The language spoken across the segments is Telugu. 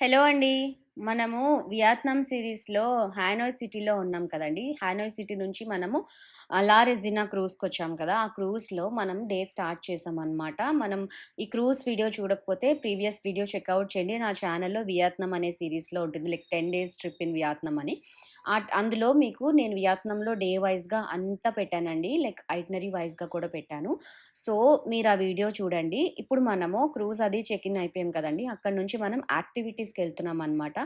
హలో అండి. మనము వియత్నాం సిరీస్‌లో హానోయ్ సిటీలో ఉన్నాం కదండి హానోయ్ సిటీ నుంచి మనము లా రెజినా క్రూజ్‌కొచ్చాం కదా! ఆ క్రూజ్‌లో మనం డే స్టార్ట్ చేసామనమాట. మనం ఈ క్రూజ్ వీడియో చూడకపోతే ప్రీవియస్ వీడియో చెక్అవుట్ చేయండి. నా ఛానల్లో వియత్నాం అనే సిరీస్లో ఉంటుంది. Like 10 days trip in Vietnam అని. అందులో మీకు నేను వియత్నంలో డే వైస్‌గా అంతా పెట్టానండి. లైక్ ఐటనరీ వైస్‌గా కూడా పెట్టాను. సో, మీరు ఆ వీడియో చూడండి. ఇప్పుడు మనము క్రూజ్ అది చెక్ ఇన్ అయిపోయాం కదండి అక్కడ నుంచి మనం యాక్టివిటీస్కి వెళ్తున్నాం అనమాట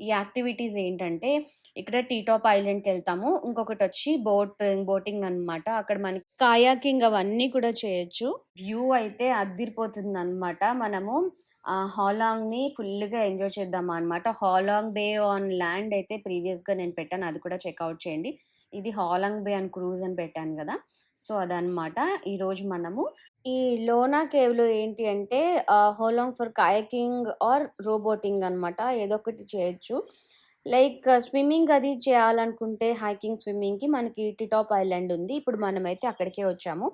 ఈ యాక్టివిటీస్ ఏంటంటే, ఇక్కడ టీటాప్ ఐలాండ్కి వెళ్తాము ఇంకొకటి వచ్చి బోటింగ్ బోటింగ్ అనమాట. అక్కడ మనకి కాయాకింగ్ అవన్నీ కూడా చేయొచ్చు. వ్యూ అయితే అద్దిరిపోతుందనమాట. మనము హాలాంగ్‌ని ఫుల్గా ఎంజాయ్ చేద్దామనమాట. హాలాంగ్ బే ఆన్ ల్యాండ్ అయితే ప్రీవియస్‌గా నేను పెట్టాను. అది కూడా చెక్అవుట్ చేయండి. ఇది హాలాంగ్ బే అండ్ క్రూజ్ అని పెట్టాను కదా సో, అదనమాట. ఈరోజు మనము ఈ లోనా కేవ్‌లో ఏంటి అంటే హోలాంగ్ ఫర్ కాయకింగ్ ఆర్ రోబోటింగ్ అనమాట. ఏదో ఒకటి చేయొచ్చు. లైక్ స్విమ్మింగ్ అది చేయాలనుకుంటే హైకింగ్, స్విమ్మింగ్‌కి మనకి టిటాప్ ఐలాండ్ ఉంది. ఇప్పుడు మనమైతే అక్కడికే వచ్చాము.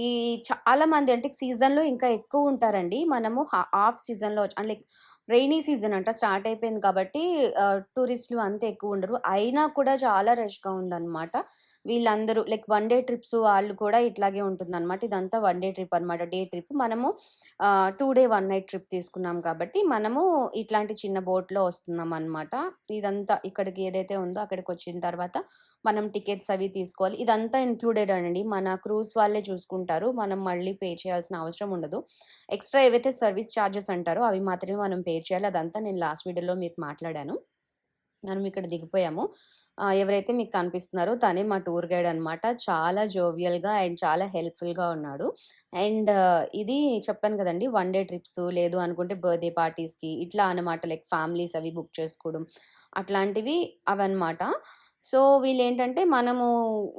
ఈ చాలా మంది అంటే సీజన్‌లో ఇంకా ఎక్కువ ఉంటారండి మనము హా హాఫ్ సీజన్‌లో లైక్ రెయినీ సీజన్ అంట స్టార్ట్ అయిపోయింది కాబట్టి టూరిస్టులు అంత ఎక్కువుండరు. అయినా కూడా చాలా రష్‌గా ఉందన్నమాట వీళ్ళందరూ లైక్ వన్ డే ట్రిప్స్ వాళ్ళు కూడా ఇట్లాగే ఉంటుందనమాట. ఇదంతా వన్ డే ట్రిప్ అనమాట. Day trip. మనము two day one night trip తీసుకున్నాం కాబట్టి మనము ఇట్లాంటి చిన్న బోట్‌లో వస్తున్నాం అనమాట ఇదంతా ఇక్కడికి ఏదైతే ఉందో అక్కడికి వచ్చిన తర్వాత మనం టికెట్స్ అవి తీసుకోవాలి. ఇదంతా ఇంక్లూడెడ్ అండి. మన క్రూజ్ వాళ్ళే చూసుకుంటారు. మనం మళ్ళీ పే చేయాల్సిన అవసరం ఉండదు. ఎక్స్‌ట్రా ఏవైతే సర్వీస్ చార్జెస్ అంటారో అవి మాత్రమే మనం పే చేయాలి. అదంతా నేను లాస్ట్ వీడియోలో మీకు మాట్లాడాను. మనం ఇక్కడ దిగిపోయాము. ఎవరైతే మీకు కనిపిస్తున్నారో తనే మా టూర్ గైడ్ అనమాట. చాలా జోవియల్‌గా అండ్ చాలా హెల్ప్‌ఫుల్‌గా ఉన్నాడు. అండ్ ఇది చెప్పాను కదండీ! వన్ డే ట్రిప్స్ లేదు అనుకుంటే బర్త్‌డే పార్టీస్‌కి ఇట్లా అనమాట. లైక్ ఫ్యామిలీస్ అవి బుక్ చేసుకోవడం. అట్లాంటివి అవన్నమాట. సో, వీళ్ళు ఏంటంటే మనము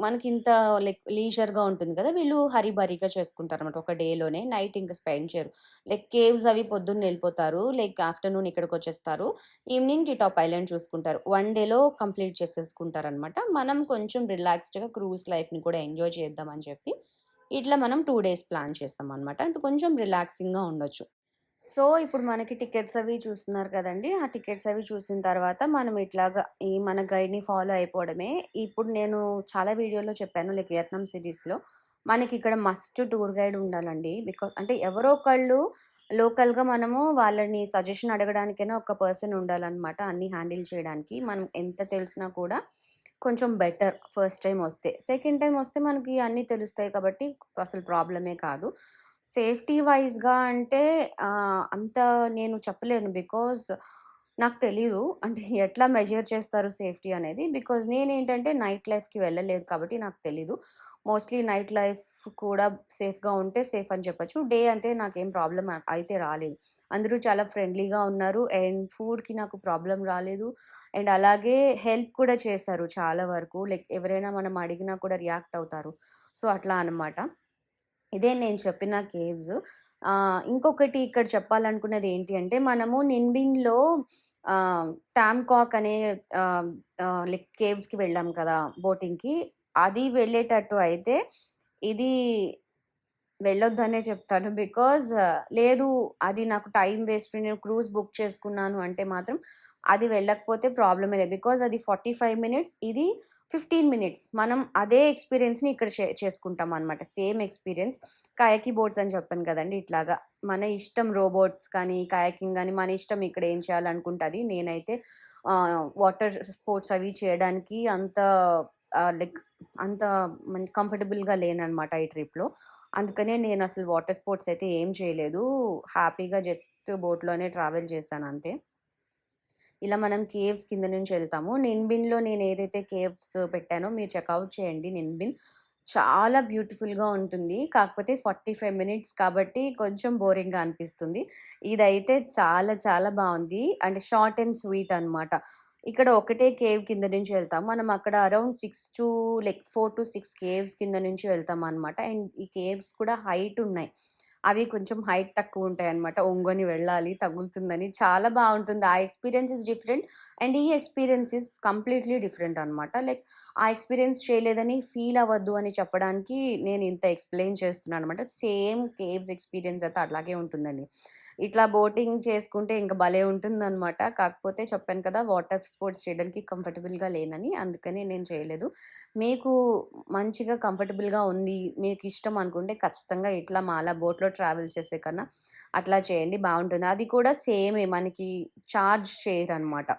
మనకి ఇంత లైక్ లీజర్‌గా ఉంటుంది కదా! వీళ్ళు హరిబరీగా చేసుకుంటారు అనమాట ఒక డేలోనే. నైట్ ఇంకా స్పెండ్ చేయరు. లైక్ కేవ్స్ అవి పొద్దున్న వెళ్ళిపోతారు లైక్ ఆఫ్టర్‌నూన్ ఇక్కడికి వచ్చేస్తారు ఈవినింగ్ టీ టాప్ ఐలాండ్ చూసుకుంటారు. వన్ డేలో కంప్లీట్ చేసేసుకుంటారనమాట. మనం కొంచెం రిలాక్స్డ్‌గా క్రూజ్ లైఫ్‌ని కూడా ఎంజాయ్ చేద్దామని చెప్పి ఇట్లా మనం టూ డేస్ ప్లాన్ చేస్తాం అనమాట అంటే కొంచెం రిలాక్సింగ్‌గా ఉండొచ్చు. సో, ఇప్పుడు మనకి టికెట్స్ అవి చూస్తున్నారు కదండి ఆ టికెట్స్ అవి చూసిన తర్వాత మనం ఇట్లాగా ఈ మన గైడ్‌ని ఫాలో అయిపోవడమే. ఇప్పుడు నేను చాలా వీడియోలో చెప్పాను లైక్ వియత్నాం సిరీస్‌లో మనకిక్కడ మస్ట్ టూర్ గైడ్ ఉండాలండి. బికాస్ అంటే ఎవరో ఒకళ్ళు లోకల్‌గా మనము వాళ్ళని సజెషన్ అడగడానికైనా ఒక పర్సన్ ఉండాలన్నమాట అన్నీ హ్యాండిల్ చేయడానికి. మనం ఎంత తెలిసినా కూడా కొంచెం బెటర్ ఫస్ట్ టైం వస్తే. సెకండ్ టైం వస్తే మనకి అన్నీ తెలుస్తాయి కాబట్టి అసలు ప్రాబ్లమే కాదు. సేఫ్టీ వైజ్గా అంటే అంత నేను చెప్పలేను. బికాజ్ నాకు తెలీదు. అంటే ఎట్లా మెజర్ చేస్తారు సేఫ్టీ అనేది. బికాజ్ నేనేంటంటే నైట్ లైఫ్‌కి వెళ్ళలేదు కాబట్టి నాకు తెలీదు. మోస్ట్‌లీ నైట్ లైఫ్ కూడా సేఫ్‌గా ఉంటే సేఫ్ అని చెప్పొచ్చు. డే అంటే నాకేం ప్రాబ్లమ్ అయితే రాలేదు. అందరూ చాలా ఫ్రెండ్లీగా ఉన్నారు. అండ్ ఫుడ్‌కి నాకు ప్రాబ్లం రాలేదు. అండ్ అలాగే హెల్ప్ కూడా చేశారు చాలా వరకు. లైక్ ఎవరైనా మనం అడిగినా కూడా రియాక్ట్ అవుతారు. సో, అట్లా అనమాట. ఇదే నేను చెప్పిన కేవ్స్. ఇంకొకటి ఇక్కడ చెప్పాలనుకున్నది ఏంటి అంటే మనము నిన్బిన్‌లో టామ్‌కాక్ అనే లైక్ కేవ్స్‌కి వెళ్ళాం కదా! బోటింగ్‌కి. అది వెళ్ళేటట్టు అయితే ఇది వెళ్ళొద్దనే చెప్తాను. బికాజ్ లేదు అది నాకు టైం వేస్ట్ నేను క్రూజ్ బుక్ చేసుకున్నాను అంటే మాత్రం అది వెళ్ళకపోతే ప్రాబ్లమే లేదు. బికాజ్ అది 45 మినిట్స్ ఇది 15 మినిట్స్. మనం అదే ఎక్స్‌పీరియన్స్‌ని ఇక్కడ షే చేసుకుంటాం అనమాట. Same experience. కయాకి బోట్స్ అని చెప్పాను కదండి ఇట్లాగా మన ఇష్టం రోబోట్స్ కానీ, కయాకింగ్ కానీ మన ఇష్టం ఇక్కడ ఏం చేయాలనుకుంటుంది నేనైతే వాటర్ స్పోర్ట్స్ అవి చేయడానికి అంత లైక్ అంత మన్ కంఫర్టబుల్‌గా లేననమాట ఈ ట్రిప్‌లో. అందుకనే నేను అసలు వాటర్ స్పోర్ట్స్ అయితే ఏం చేయలేదు. హ్యాపీగా జస్ట్ బోట్‌లోనే ట్రావెల్ చేశాను అంతే ఇలా మనం కేవ్స్ కింద నుంచి వెళ్తాము నిన్బిన్‌లో నేను ఏదైతే కేవ్స్ పెట్టానో మీరు చెక్అవుట్ చేయండి నిన్బిన్. చాలా బ్యూటిఫుల్‌గా ఉంటుంది. కాకపోతే 45 మినిట్స్ కాబట్టి కొంచెం బోరింగ్‌గా అనిపిస్తుంది. ఇదైతే చాలా చాలా బాగుంది అంటే షార్ట్ అండ్ స్వీట్ అనమాట. ఇక్కడ ఒకటే కేవ్ కింద నుంచి వెళ్తాం. మనం అక్కడ around six to like 4-6 caves కింద నుంచి వెళ్తాం అనమాట అండ్ ఈ కేవ్స్ కూడా హైట్ ఉన్నాయి. అవి కొంచెం హైట్ తక్కువ ఉంటాయి అనమాట ఒంగొని వెళ్ళాలి తగులుతుందని. చాలా బాగుంటుంది ఆ ఎక్స్‌పీరియన్స్ ఇస్ డిఫరెంట్. అండ్ ఈ ఎక్స్‌పీరియన్స్ ఇస్ కంప్లీట్‌లీ డిఫరెంట్ అనమాట. లైక్ ఆ ఎక్స్‌పీరియన్స్ చేయలేదని ఫీల్ అవ్వద్దు అని చెప్పడానికి నేను ఇంత ఎక్స్‌ప్లెయిన్ చేస్తున్నాను అనమాట సేమ్ కేవ్స్ ఎక్స్‌పీరియన్స్ అయితే అట్లాగే ఉంటుందండి. ఇట్లా బోటింగ్ చేసుకుంటే ఇంక భలే ఉంటుందనమాట. కాకపోతే చెప్పాను కదా! వాటర్ స్పోర్ట్స్ చేయడానికి కంఫర్టబుల్‌గా లేనని. అందుకని నేను చేయలేదు. మీకు మంచిగా కంఫర్టబుల్‌గా ఉంది, మీకు ఇష్టం అనుకుంటే ఖచ్చితంగా ఇట్లా మాలా బోట్‌లో ట్రావెల్ చేసే కన్నా అట్లా చేయండి బాగుంటుంది అది కూడా సేమే మనకి చార్జ్ చేయరనమాట.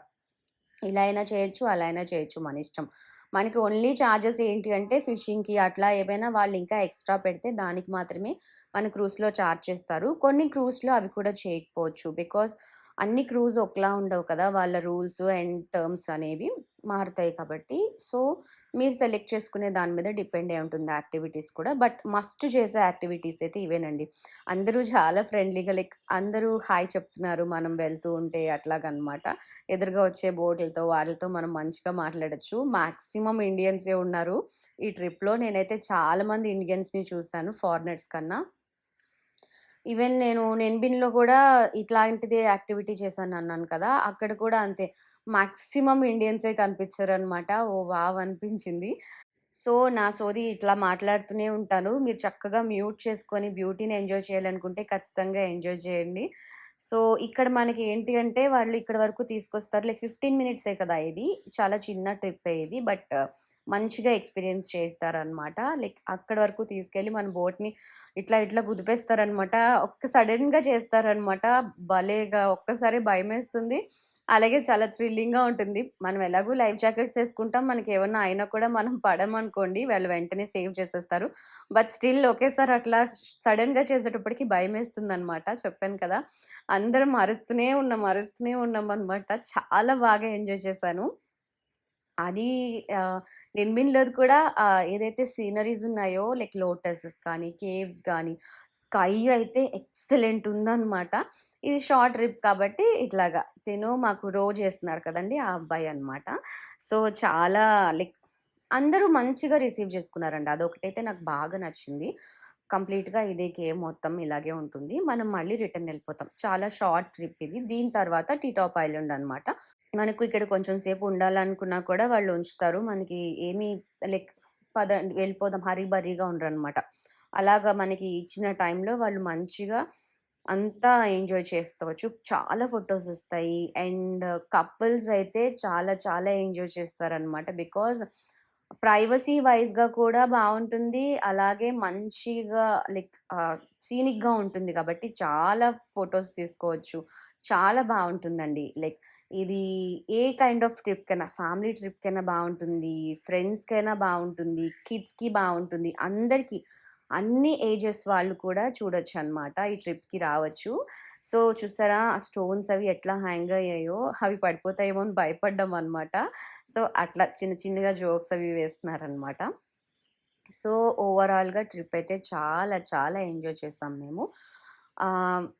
ఇలా అయినా చేయొచ్చు, అలా అయినా చేయొచ్చు మనిష్టం. మనకి ఓన్లీ చార్జెస్ ఏంటి అంటే ఫిషింగ్‌కి అట్లా ఏవైనా వాళ్ళు ఇంకా ఎక్స్‌ట్రా పెడితే దానికి మాత్రమే మన క్రూజ్‌లో చార్జ్ చేస్తారు. కొన్ని క్రూజ్‌లో అవి కూడా చేయకపోవచ్చు. బికాస్ అన్ని క్రూజ్ ఒకలా ఉండవు కదా! వాళ్ళ రూల్స్ అండ్ టర్మ్స్ అనేవి మారుతాయి కాబట్టి. సో, మీరు సెలెక్ట్ చేసుకునే దాని మీద డిపెండ్ అయి ఉంటుంది యాక్టివిటీస్ కూడా. బట్ మస్ట్ చేసే యాక్టివిటీస్ అయితే ఇవేనండి. అందరూ చాలా ఫ్రెండ్లీగా లైక్ అందరూ హాయ్ చెప్తున్నారు మనం వెళ్తూ ఉంటే అట్లాగనమాట. ఎదురుగా వచ్చే బోట్లతో వాళ్ళతో మనం మంచిగా మాట్లాడొచ్చు. మ్యాక్సిమం ఇండియన్సే ఉన్నారు. ఈ ట్రిప్‌లో నేనైతే చాలామంది ఇండియన్స్‌ని చూసాను ఫారినర్స్ కన్నా. ఈవెన్ నేను నెన్‌బిన్‌లో కూడా ఇట్లాంటిదే యాక్టివిటీ చేశాను అన్నాను కదా! అక్కడ కూడా అంతే. మాక్సిమం ఇండియన్సే కనిపించారు అనమాట ఓ వావ్! అనిపించింది. సో, నా సోది ఇట్లా మాట్లాడుతూనే ఉంటాను. మీరు చక్కగా మ్యూట్ చేసుకొని బ్యూటీని ఎంజాయ్ చేయాలనుకుంటే ఖచ్చితంగా ఎంజాయ్ చేయండి. సో, ఇక్కడ మనకి ఏంటి అంటే వాళ్ళు ఇక్కడ వరకు తీసుకొస్తారు. లైక్ 15 మినిట్సే కదా ఇది. చాలా చిన్న ట్రిప్ ఇది. బట్ మంచిగా ఎక్స్‌పీరియన్స్ చేస్తారనమాట లైక్ అక్కడి వరకు తీసుకెళ్ళి మన బోట్‌ని ఇట్లా ఇట్లా కుదిపేస్తారనమాట. ఒక్క సడెన్‌గా చేస్తారనమాట. భలేగా ఒక్కసారి భయమేస్తుంది. అలాగే చాలా థ్రిల్లింగ్‌గా ఉంటుంది. మనం ఎలాగో లైఫ్ జాకెట్స్ వేసుకుంటాం మనకి ఏమన్నా అయినా కూడా మనం పడమనుకోండి వాళ్ళు వెంటనే సేవ్ చేసేస్తారు. బట్ స్టిల్ ఒకేసారి అట్లా సడెన్‌గా చేసేటప్పటికి భయమేస్తుందనమాట. చెప్పాను కదా! అందరం అరుస్తూనే ఉన్నాం, అరుస్తూనే ఉన్నామనమాట. చాలా బాగా ఎంజాయ్ చేశాను. అది ఆహ్, కూడా ఏదైతే సీనరీస్ ఉన్నాయో లైక్ లోటసెస్ కానీ, కేవ్స్ కానీ స్కై అయితే ఎక్సలెంట్ ఉందన్నమాట ఇది షార్ట్ ట్రిప్ కాబట్టి ఇట్లాగా తిను మాకు రో చేస్తున్నారు కదండి ఆ అబ్బాయి అనమాట. సో, చాలా లైక్ అందరూ మంచిగా రిసీవ్ చేసుకున్నారండి. అదొకటైతే నాకు బాగా నచ్చింది. కంప్లీట్‌గా ఇదే కేవ్ మొత్తం ఇలాగే ఉంటుంది. మనం మళ్ళీ రిటర్న్ వెళ్ళిపోతాం చాలా షార్ట్ ట్రిప్ ఇది. దీని తర్వాత టీటాప్ ఐలాండ్ అనమాట. మనకు ఇక్కడ కొంచెం సేపు ఉండాలనుకున్నా కూడా వాళ్ళు ఉంచుతారు. మనకి ఏమి లైక్ పద వెళ్ళిపోదాం హరీ ఉండరు అనమాట అలాగా మనకి ఇచ్చిన టైంలో వాళ్ళు మంచిగా అంతా ఎంజాయ్ చేసుకోవచ్చు. చాలా ఫొటోస్ వస్తాయి. అండ్ కపుల్స్ అయితే చాలా చాలా ఎంజాయ్ చేస్తారనమాట. బికాజ్ ప్రైవసీ వైస్‌గా కూడా బాగుంటుంది అలాగే మంచిగా లైక్ సీనిక్‌గా ఉంటుంది కాబట్టి చాలా ఫొటోస్ తీసుకోవచ్చు. చాలా బాగుంటుందండి లైక్ ఇది ఏ కైండ్ ఆఫ్ ట్రిప్‌కైనా ఫ్యామిలీ ట్రిప్‌కైనా బాగుంటుంది ఫ్రెండ్స్‌కైనా బాగుంటుంది కిడ్స్‌కి బాగుంటుంది అందరికీ అన్ని ఏజెస్ వాళ్ళు కూడా చూడొచ్చనమాట. ఈ ట్రిప్‌కి రావచ్చు. సో, చూసారా ఆ స్టోన్స్ అవి ఎట్లా హ్యాంగ్ అయ్యాయో అవి పడిపోతాయేమో అని భయపడ్డామనమాట. సో, అట్లా చిన్న చిన్నగా జోక్స్ అవి వేస్తున్నారనమాట. సో, ఓవరాల్‌గా ట్రిప్ అయితే చాలా చాలా ఎంజాయ్ చేసాం మేము.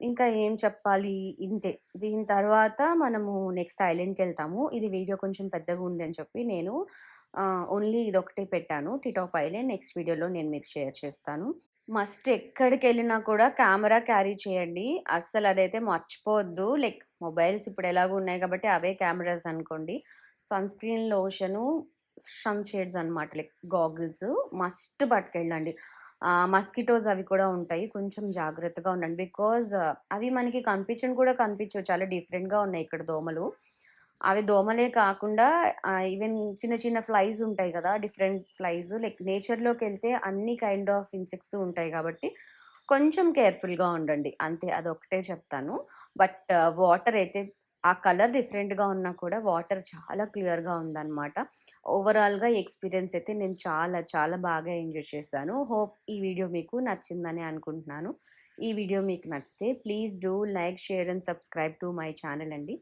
ఇంకా ఏం చెప్పాలి ఇంతే. దీని తర్వాత మనము నెక్స్ట్ ఐలాండ్కి వెళ్తాము ఇది వీడియో కొంచెం పెద్దగా ఉందని చెప్పి నేను ఓన్లీ ఇదొకటే పెట్టాను. టిటాప్ నెక్స్ట్ వీడియోలో నేను మీకు షేర్ చేస్తాను. మస్ట్ ఎక్కడికి వెళ్ళినా కూడా కెమెరా క్యారీ చేయండి. అస్సలు అదైతే మర్చిపోవద్దు. లైక్ మొబైల్స్ ఇప్పుడు ఎలాగో ఉన్నాయి కాబట్టి అవే కెమెరాస్ అనుకోండి. Sun screen lotion, sun shades అనమాట. లైక్ గాగుల్స్ మస్ట్ పట్టుకెళ్ళండి. మస్కిటోస్ అవి కూడా ఉంటాయి. కొంచెం జాగ్రత్తగా ఉండండి. బికాజ్ అవి మనకి కనిపించను కూడా కనిపించవు. చాలా డిఫరెంట్‌గా ఉన్నాయి ఇక్కడ దోమలు. అవి దోమలే కాకుండా ఈవెన్ చిన్న చిన్న ఫ్లైస్ ఉంటాయి కదా! డిఫరెంట్ ఫ్లైస్ లైక్ నేచర్లోకి వెళ్తే అన్ని కైండ్ ఆఫ్ ఇన్సెక్ట్స్ ఉంటాయి కాబట్టి కొంచెం కేర్‌ఫుల్‌గా ఉండండి. అంతే అదొక్కటే చెప్తాను. బట్ వాటర్ అయితే ఆ కలర్ డిఫరెంట్‌గా ఉన్నా కూడా వాటర్ చాలా క్లియర్‌గా ఉందన్నమాట ఓవరాల్‌గా ఈ ఎక్స్‌పీరియన్స్ అయితే నేను చాలా చాలా బాగా ఎంజాయ్ చేశాను. హోప్ ఈ వీడియో మీకు నచ్చిందని అనుకుంటున్నాను. ఈ వీడియో మీకు నచ్చితే please do like, share and subscribe to my channel అండి.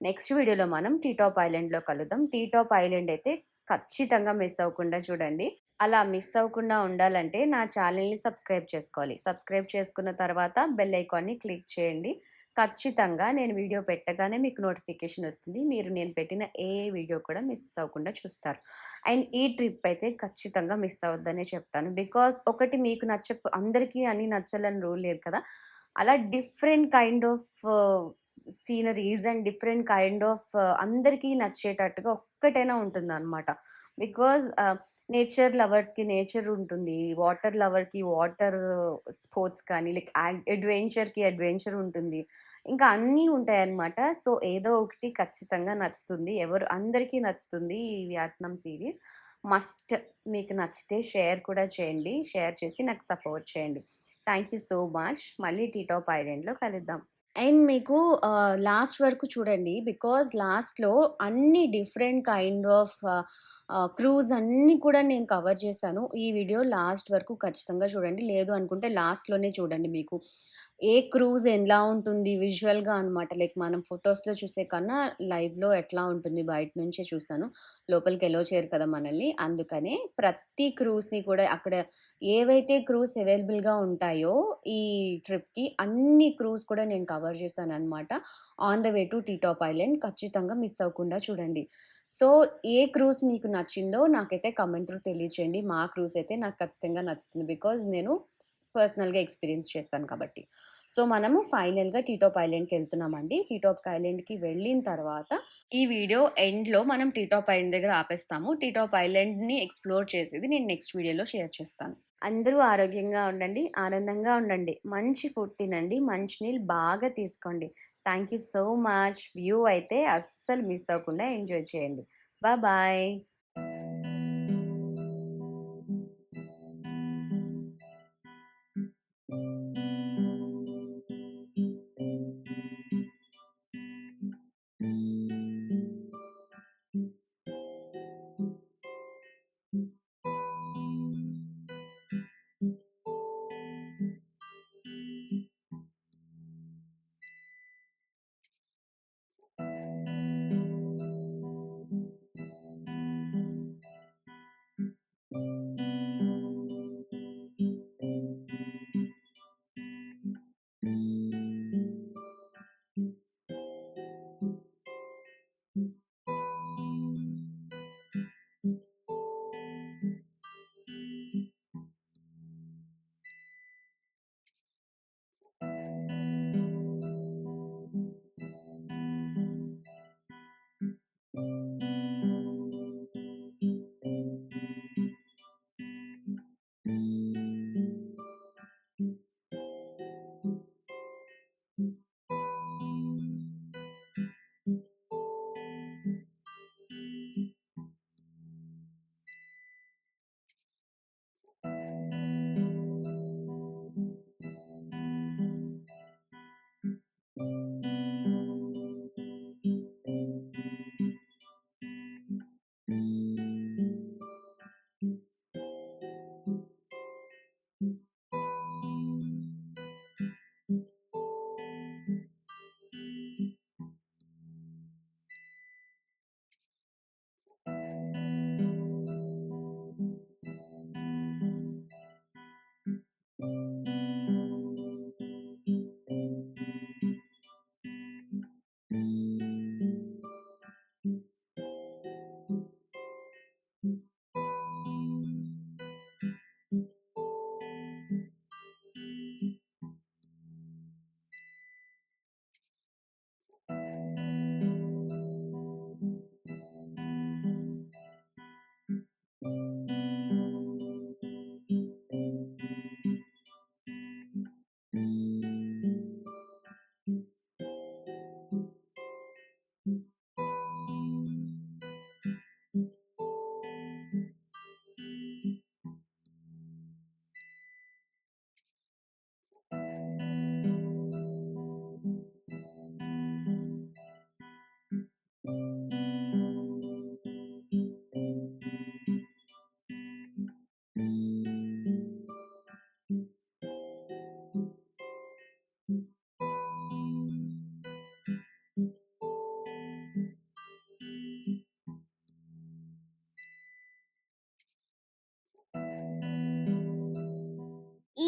నెక్స్ట్ వీడియోలో మనం టీటాప్ ఐలాండ్‌లో కలుద్దాం. టీటాప్ ఐలాండ్ అయితే ఖచ్చితంగా మిస్ అవ్వకుండా చూడండి. అలా మిస్ అవ్వకుండా ఉండాలంటే నా ఛానల్‌ని సబ్స్క్రైబ్ చేసుకోవాలి. సబ్స్క్రైబ్ చేసుకున్న తర్వాత బెల్ ఐకాన్‌ని క్లిక్ చేయండి. ఖచ్చితంగా నేను వీడియో పెట్టగానే మీకు నోటిఫికేషన్ వస్తుంది. మీరు నేను పెట్టిన ఏ వీడియో కూడా మిస్ అవ్వకుండా చూస్తారు. అండ్ ఈ ట్రిప్ అయితే ఖచ్చితంగా మిస్ అవ్వద్దనే చెప్తాను. బికాజ్ ఒకటి మీకు నచ్చక అందరికీ అన్నీ నచ్చాలని రూల్ లేదు కదా! అలా different kind of sceneries and different kind of అందరికీ నచ్చేటట్టుగా ఒక్కటైనా ఉంటుందనమాట. బికాజ్ నేచర్ లవర్స్‌కి నేచర్ ఉంటుంది. వాటర్ లవర్‌కి వాటర్ స్పోర్ట్స్ కానీ లైక్ అడ్వెంచర్‌కి అడ్వెంచర్ ఉంటుంది. ఇంకా అన్నీ ఉంటాయన్నమాట. సో, ఏదో ఒకటి ఖచ్చితంగా నచ్చుతుంది. ఎవరు అందరికీ నచ్చుతుంది ఈ వియత్నాం సిరీస్ మస్ట్ మీకు నచ్చితే షేర్ కూడా చేయండి. షేర్ చేసి నాకు సపోర్ట్ చేయండి. Thank you so much. మళ్ళీ టీటాప్ ఐలాండ్‌లో కలుద్దాం. అండ్ మీకు లాస్ట్ వరకు చూడండి. బికాజ్ లాస్ట్‌లో అన్ని డిఫరెంట్ కైండ్ ఆఫ్ క్రూజ్ అన్నీ కూడా నేను కవర్ చేశాను. ఈ వీడియో లాస్ట్ వరకు ఖచ్చితంగా చూడండి. లేదు అనుకుంటే లాస్ట్‌లోనే చూడండి మీకు. ఏ క్రూజ్ ఎలా ఉంటుంది విజువల్‌గా అనమాట. లైక్ మనం ఫొటోస్లో చూసే కన్నా లైవ్‌లో ఎట్లా ఉంటుంది బయట నుంచే చూసాను. లోపలికి ఎలో చేయరు కదా మనల్ని. అందుకనే ప్రతి క్రూజ్‌ని కూడా అక్కడ ఏవైతే క్రూజ్ అవైలబుల్‌గా ఉంటాయో ఈ ట్రిప్‌కి అన్ని క్రూజ్ కూడా నేను కవర్ చేశాను అనమాట on the way to Titop Island ఖచ్చితంగా మిస్ అవ్వకుండా చూడండి. సో, ఏ క్రూజ్ మీకు నచ్చిందో నాకైతే కామెంట్‌లో తెలియచేయండి. మా క్రూజ్ అయితే నాకు ఖచ్చితంగా నచ్చుతుంది. బికాజ్ నేను పర్సనల్‌గా ఎక్స్‌పీరియన్స్ చేశాను కాబట్టి. సో, మనము ఫైనల్‌గా టీటాప్ ఐలాండ్‌కి వెళ్తున్నామండి. టీటాప్ ఐలాండ్‌కి వెళ్ళిన తర్వాత ఈ వీడియో ఎండ్‌లో మనం టీటాప్ ఐలాండ్ దగ్గర ఆపేస్తాము. టీటాప్ ఐలాండ్‌ని ఎక్స్‌ప్లోర్ చేసేది నేను నెక్స్ట్ వీడియోలో షేర్ చేస్తాను. అందరూ ఆరోగ్యంగా ఉండండి. ఆనందంగా ఉండండి. మంచి ఫుడ్ తినండి. మంచినీళ్ళు బాగా తీసుకోండి. Thank you so much. View అయితే అస్సలు మిస్ అవ్వకుండా ఎంజాయ్ చేయండి. బాయ్.